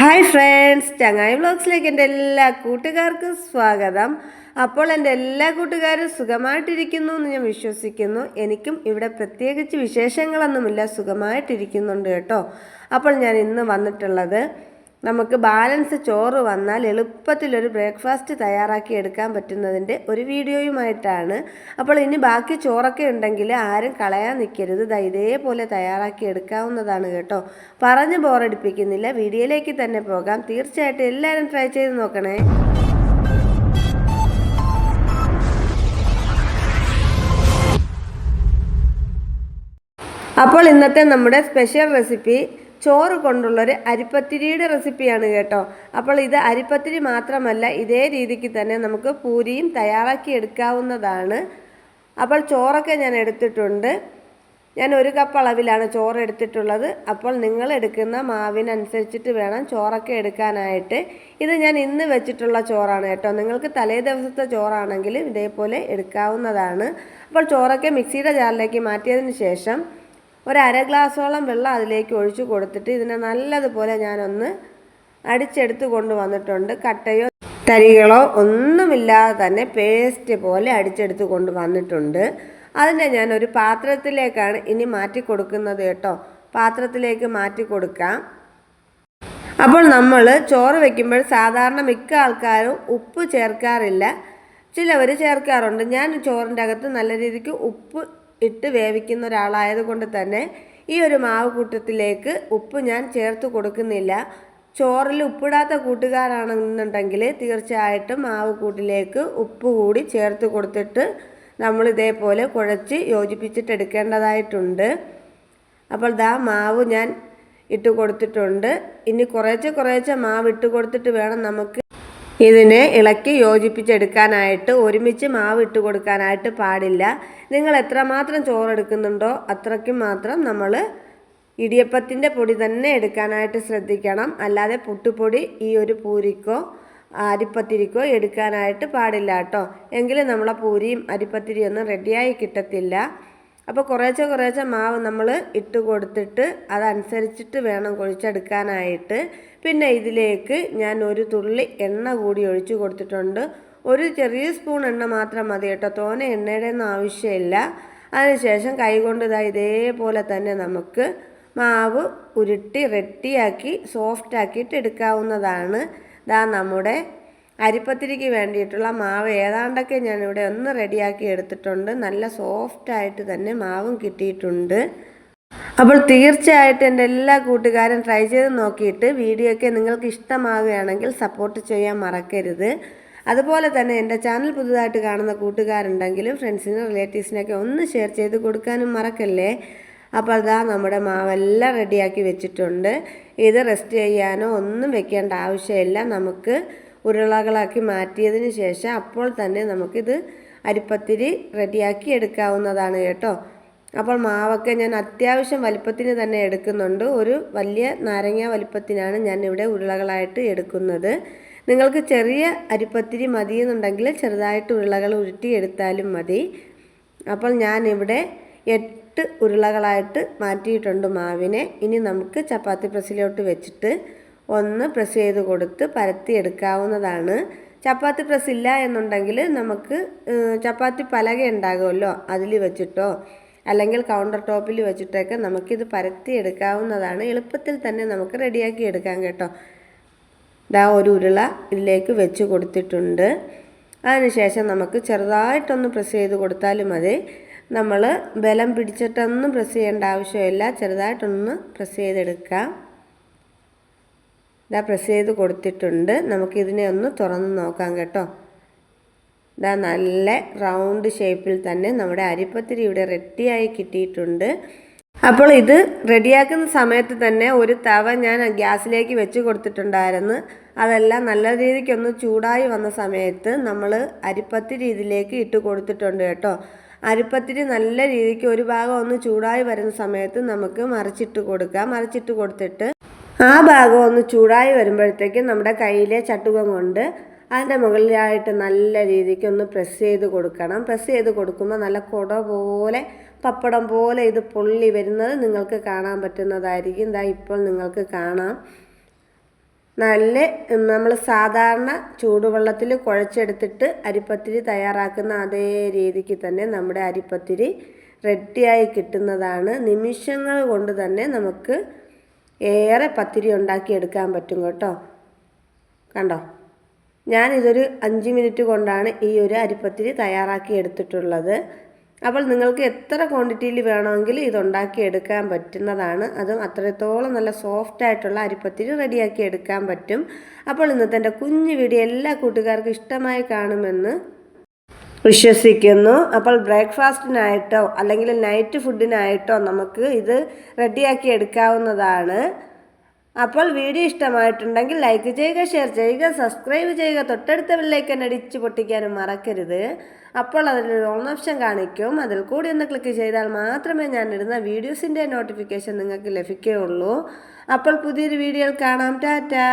Hi friends ചങ്ങായി വ്ളോഗ്സിലേക്ക് എന്റെ എല്ലാ കൂട്ടുകാർക്കും സ്വാഗതം. അപ്പോൾ എന്റെ എല്ലാ കൂട്ടുകാരും സുഖമായിട്ടിരിക്കുന്നു എന്ന് ഞാൻ വിശ്വസിക്കുന്നു. എനിക്കും ഇവിടെ പ്രത്യേകിച്ച് വിശേഷങ്ങളൊന്നുമില്ല സുഖമായിട്ടിരിക്കുന്നുണ്ട് കേട്ടോ. അപ്പോൾ ഞാൻ ഇന്ന് വന്നിട്ടുള്ളത് നമുക്ക് ബാലൻസ് ചോറ് വന്നാൽ എളുപ്പത്തിലൊരു ബ്രേക്ക്ഫാസ്റ്റ് തയ്യാറാക്കി എടുക്കാൻ പറ്റുന്നതിന്റെ ഒരു വീഡിയോയുമായിട്ടാണ്. അപ്പോൾ ഇനി ബാക്കി ചോറൊക്കെ ഉണ്ടെങ്കിൽ ആരും കളയാൻ നിൽക്കരുത്. ഇതേപോലെ തയ്യാറാക്കി എടുക്കാവുന്നതാണ് കേട്ടോ. പറഞ്ഞ് ബോറടിപ്പിക്കുന്നില്ല. വീഡിയോയിലേക്ക് തന്നെ പോകാം. തീർച്ചയായിട്ടും എല്ലാവരും ട്രൈ ചെയ്ത് നോക്കണേ. അപ്പോൾ ഇന്നത്തെ നമ്മുടെ സ്പെഷ്യൽ റെസിപ്പി ചോറ് കൊണ്ടുള്ളൊരു അരിപ്പത്തിരിയുടെ റെസിപ്പിയാണ് കേട്ടോ. അപ്പോൾ ഇത് അരിപ്പത്തിരി മാത്രമല്ല ഇതേ രീതിക്ക് തന്നെ നമുക്ക് പൂരിയും തയ്യാറാക്കി എടുക്കാവുന്നതാണ്. അപ്പോൾ ചോറൊക്കെ ഞാൻ എടുത്തിട്ടുണ്ട്. ഞാൻ ഒരു കപ്പ് അളവിലാണ് ചോറ് എടുത്തിട്ടുള്ളത്. അപ്പോൾ നിങ്ങൾ എടുക്കുന്ന മാവിനനുസരിച്ചിട്ട് വേണം ചോറൊക്കെ എടുക്കാനായിട്ട്. ഇത് ഞാൻ ഇന്ന് വെച്ചിട്ടുള്ള ചോറാണ് കേട്ടോ. നിങ്ങൾക്ക് തലേ ദിവസത്തെ ചോറാണെങ്കിലും ഇതേപോലെ എടുക്കാവുന്നതാണ്. അപ്പോൾ ചോറൊക്കെ മിക്സിയുടെ ജാറിലേക്ക് മാറ്റിയതിന് ശേഷം ഒരു അര ഗ്ലാസോളം വെള്ളം അതിലേക്ക് ഒഴിച്ചു കൊടുത്തിട്ട് ഇതിനെ നല്ലതുപോലെ ഞാനൊന്ന് അടിച്ചെടുത്ത് കൊണ്ടുവന്നിട്ടുണ്ട്. കട്ടയോ തരികളോ ഒന്നുമില്ലാതെ തന്നെ പേസ്റ്റ് പോലെ അടിച്ചെടുത്ത് കൊണ്ട് വന്നിട്ടുണ്ട് അതിനെ ഞാൻ ഒരു പാത്രത്തിലേക്കാണ് ഇനി മാറ്റി കൊടുക്കുന്നത് കേട്ടോ. പാത്രത്തിലേക്ക് മാറ്റി കൊടുക്കാം. അപ്പോൾ നമ്മൾ ചോറ് വെക്കുമ്പോൾ സാധാരണ മിക്ക ആൾക്കാരും ഉപ്പ് ചേർക്കാറില്ല. ചിലവർ ചേർക്കാറുണ്ട്. ഞാൻ ചോറിന്റെ അകത്ത് നല്ല രീതിക്ക് ഉപ്പ് ഇട്ട് വേവിക്കുന്ന ഒരാളായതുകൊണ്ട് തന്നെ ഈ ഒരു മാവ് കൂട്ടത്തിലേക്ക് ഉപ്പ് ഞാൻ ചേർത്ത് കൊടുക്കുന്നില്ല. ചോറിൽ ഉപ്പിടാത്ത കൂട്ടുകാരാണെന്നുണ്ടെങ്കിൽ തീർച്ചയായിട്ടും മാവ് കൂട്ടിലേക്ക് ഉപ്പ് കൂടി ചേർത്ത് കൊടുത്തിട്ട് നമ്മൾ ഇതേപോലെ കുഴച്ച് യോജിപ്പിച്ചിട്ടെടുക്കേണ്ടതായിട്ടുണ്ട് അപ്പോൾ ദാ മാവ് ഞാൻ ഇട്ട് കൊടുത്തിട്ടുണ്ട്. ഇനി കുറേശ്ശെ കുറേശ്ശെ മാവ് ഇട്ട് കൊടുത്തിട്ട് വേണം നമുക്ക് ഇതിനെ ഇളക്കി യോജിപ്പിച്ചെടുക്കാനായിട്ട് ഒരുമിച്ച് മാവ് ഇട്ട് കൊടുക്കാനായിട്ട് പാടില്ല. നിങ്ങൾ എത്രമാത്രം ചോറെടുക്കുന്നുണ്ടോ അത്രയ്ക്കും മാത്രം നമ്മൾ ഇടിയപ്പത്തിന്റെ പൊടി തന്നെ എടുക്കാനായിട്ട് ശ്രദ്ധിക്കണം. അല്ലാതെ പുട്ടുപൊടി ഈ ഒരു പൂരിക്കോ അരിപ്പത്തിരിക്കോ എടുക്കാനായിട്ട് പാടില്ല കേട്ടോ. എങ്കിലും നമ്മളെ പൂരിയും അരിപ്പത്തിരിയൊന്നും റെഡിയായി കിട്ടത്തില്ല. അപ്പോൾ കുറേശ്ശെ കുറേശ്ശെ മാവ് നമ്മൾ ഇട്ട് കൊടുത്തിട്ട് അതനുസരിച്ചിട്ട് വേണം കുഴിച്ചെടുക്കാനായിട്ട്. പിന്നെ ഇതിലേക്ക് ഞാൻ ഒരു തുള്ളി എണ്ണ കൂടി ഒഴിച്ചു കൊടുത്തിട്ടുണ്ട്. ഒരു ചെറിയ സ്പൂൺ എണ്ണ മാത്രം മതി കേട്ടോ. തോനെ എണ്ണയുടെ ഒന്നും ആവശ്യമില്ല. അതിനുശേഷം കൈകൊണ്ട് ഇതാ ഇതേപോലെ തന്നെ നമുക്ക് മാവ് ഉരുട്ടി റെട്ടിയാക്കി സോഫ്റ്റാക്കിയിട്ട് എടുക്കാവുന്നതാണ്. ഇതാ നമ്മുടെ അരിപ്പത്തിരിക്ക് വേണ്ടിയിട്ടുള്ള മാവ് ഏതാണ്ടൊക്കെ ഞാനിവിടെ ഒന്ന് റെഡിയാക്കി എടുത്തിട്ടുണ്ട്. നല്ല സോഫ്റ്റായിട്ട് തന്നെ മാവും കിട്ടിയിട്ടുണ്ട്. അപ്പോൾ തീർച്ചയായിട്ടും എന്റെ എല്ലാ കൂട്ടുകാരും ട്രൈ ചെയ്ത് നോക്കിയിട്ട് വീഡിയോ ഒക്കെ നിങ്ങൾക്ക് ഇഷ്ടമാവുകയാണെങ്കിൽ സപ്പോർട്ട് ചെയ്യാൻ മറക്കരുത്. അതുപോലെ തന്നെ എന്റെ ചാനൽ പുതുതായിട്ട് കാണുന്ന കൂട്ടുകാരുണ്ടെങ്കിലും ഫ്രണ്ട്സിനും റിലേറ്റീവ്സിനൊക്കെ ഒന്ന് ഷെയർ ചെയ്ത് കൊടുക്കാനും മറക്കല്ലേ? അപ്പോൾ അതാ നമ്മുടെ മാവെല്ലാം റെഡിയാക്കി വെച്ചിട്ടുണ്ട്. ഇത് റെസ്റ്റ് ചെയ്യാനോ ഒന്നും വെക്കേണ്ട ആവശ്യമില്ല. നമുക്ക് ഉരുളകളാക്കി മാറ്റിയതിന് ശേഷം അപ്പോൾ തന്നെ നമുക്കിത് അരിപ്പത്തിരി റെഡിയാക്കി എടുക്കാവുന്നതാണ് കേട്ടോ. അപ്പോൾ മാവൊക്കെ ഞാൻ അത്യാവശ്യം വലിപ്പത്തിന് തന്നെ എടുക്കുന്നുണ്ട്. ഒരു വലിയ നാരങ്ങ വലിപ്പത്തിനാണ് ഞാൻ ഇവിടെ ഉരുളകളായിട്ട് എടുക്കുന്നത്. നിങ്ങൾക്ക് ചെറിയ അരിപ്പത്തിരി മതിയെന്നുണ്ടെങ്കിൽ ചെറുതായിട്ട് ഉരുളകൾ ഉരുട്ടി എടുത്താലും മതി. അപ്പോൾ ഞാനിവിടെ എട്ട് ഉരുളകളായിട്ട് മാറ്റിയിട്ടുണ്ട് മാവിനെ. ഇനി നമുക്ക് ചപ്പാത്തി പ്രസ്സിലോട്ട് വെച്ചിട്ട് ഒന്ന് പ്രസ് ചെയ്ത് കൊടുത്ത് പരത്തി എടുക്കാവുന്നതാണ്. ചപ്പാത്തി പ്രസ് ഇല്ല എന്നുണ്ടെങ്കിൽ നമുക്ക് ചപ്പാത്തി പലക ഉണ്ടാകുമല്ലോ അതിൽ വെച്ചിട്ടോ അല്ലെങ്കിൽ കൗണ്ടർ ടോപ്പിൽ വെച്ചിട്ടൊക്കെ നമുക്കിത് പരത്തി എടുക്കാവുന്നതാണ്. എളുപ്പത്തിൽ തന്നെ നമുക്ക് റെഡിയാക്കി എടുക്കാം കേട്ടോ. ഇതാ ഒരു ഉരുള ഇതിലേക്ക് വെച്ച് കൊടുത്തിട്ടുണ്ട്. അതിനുശേഷം നമുക്ക് ചെറുതായിട്ടൊന്ന് പ്രസ് ചെയ്ത് കൊടുത്താലും മതി. നമ്മൾ ബലം പിടിച്ചിട്ടൊന്നും പ്രസ് ചെയ്യേണ്ട ആവശ്യമില്ല. ചെറുതായിട്ടൊന്ന് പ്രസ് ചെയ്തെടുക്കാം. ഇതാ പ്രസ് ചെയ്ത് കൊടുത്തിട്ടുണ്ട്. നമുക്കിതിനെ ഒന്ന് തുറന്ന് നോക്കാം കേട്ടോ. ഇതാ നല്ല റൗണ്ട് ഷേപ്പിൽ തന്നെ നമ്മുടെ അരിപ്പത്തിരി ഇവിടെ റെഡിയായി കിട്ടിയിട്ടുണ്ട്. അപ്പോൾ ഇത് റെഡിയാക്കുന്ന സമയത്ത് തന്നെ ഒരു തവ ഞാൻ ഗ്യാസിലേക്ക് വെച്ച് കൊടുത്തിട്ടുണ്ടായിരുന്നു. അതെല്ലാം നല്ല രീതിക്കൊന്ന് ചൂടായി വന്ന സമയത്ത് നമ്മൾ അരിപ്പത്തിരി ഇതിലേക്ക് ഇട്ട് കൊടുത്തിട്ടുണ്ട് കേട്ടോ. അരിപ്പത്തിരി നല്ല രീതിക്ക് ഒരു ഭാഗം ഒന്ന് ചൂടായി വരുന്ന സമയത്ത് നമുക്ക് മറിച്ചിട്ട് കൊടുക്കാം. മറിച്ചിട്ട് കൊടുത്തിട്ട് ആ ഭാഗം ഒന്ന് ചൂടായി വരുമ്പോഴത്തേക്കും നമ്മുടെ കയ്യിലെ ചട്ടുകം കൊണ്ട് അതിന്റെ മുകളിലായിട്ട് നല്ല രീതിക്ക് ഒന്ന് പ്രസ് ചെയ്ത് കൊടുക്കണം. പ്രസ് ചെയ്ത് കൊടുക്കുമ്പോൾ നല്ല കുട പോലെ പപ്പടം പോലെ ഇത് പൊള്ളി വരുന്നത് നിങ്ങൾക്ക് കാണാൻ പറ്റുന്നതായിരിക്കും. ഇതാ ഇപ്പോൾ നിങ്ങൾക്ക് കാണാം. നല്ല നമ്മൾ സാധാരണ ചൂടുവെള്ളത്തിൽ കുഴച്ചെടുത്തിട്ട് അരിപ്പത്തിരി തയ്യാറാക്കുന്ന അതേ രീതിക്ക് തന്നെ നമ്മുടെ അരിപ്പത്തിരി റെഡിയായി കിട്ടുന്നതാണ്. നിമിഷങ്ങൾ കൊണ്ട് തന്നെ നമുക്ക് ഏറെ പത്തിരി ഉണ്ടാക്കി എടുക്കാൻ പറ്റും കേട്ടോ. കണ്ടോ? ഞാനിതൊരു അഞ്ച് മിനിറ്റ് കൊണ്ടാണ് ഈ ഒരു അരിപ്പത്തിരി തയ്യാറാക്കി എടുത്തിട്ടുള്ളത്. അപ്പോൾ നിങ്ങൾക്ക് എത്ര ക്വാണ്ടിറ്റിയിൽ വേണമെങ്കിൽ ഇതുണ്ടാക്കി എടുക്കാൻ പറ്റുന്നതാണ്. അതും അത്രത്തോളം നല്ല സോഫ്റ്റ് ആയിട്ടുള്ള അരിപ്പത്തിരി റെഡിയാക്കി എടുക്കാൻ പറ്റും. അപ്പോൾ ഇന്നത്തെ എന്റെ കുഞ്ഞു വീഡിയോ എല്ലാ കൂട്ടുകാർക്കും ഇഷ്ടമായി കാണുമെന്ന് വിശ്വസിക്കുന്നു. അപ്പോൾ ബ്രേക്ക്ഫാസ്റ്റിനായിട്ടോ അല്ലെങ്കിൽ നൈറ്റ് ഫുഡിനായിട്ടോ നമുക്ക് ഇത് റെഡിയാക്കി എടുക്കാവുന്നതാണ്. അപ്പോൾ വീഡിയോ ഇഷ്ടമായിട്ടുണ്ടെങ്കിൽ ലൈക്ക് ചെയ്യുക ഷെയർ ചെയ്യുക സബ്സ്ക്രൈബ് ചെയ്യുക. തൊട്ടടുത്ത ബെല്ലൈക്കൻ അടിച്ച് പൊട്ടിക്കാനും മറക്കരുത്. അപ്പോൾ അതിലൊരു ഓൺ ഓപ്ഷൻ കാണിക്കും. അതിൽ കൂടി ഒന്ന് ക്ലിക്ക് ചെയ്താൽ മാത്രമേ ഞാൻ ഇടുന്ന വീഡിയോസിന്റെ നോട്ടിഫിക്കേഷൻ നിങ്ങൾക്ക് ലഭിക്കുകയുള്ളൂ. അപ്പോൾ പുതിയൊരു വീഡിയോയിൽ കാണാം. ടാറ്റാ!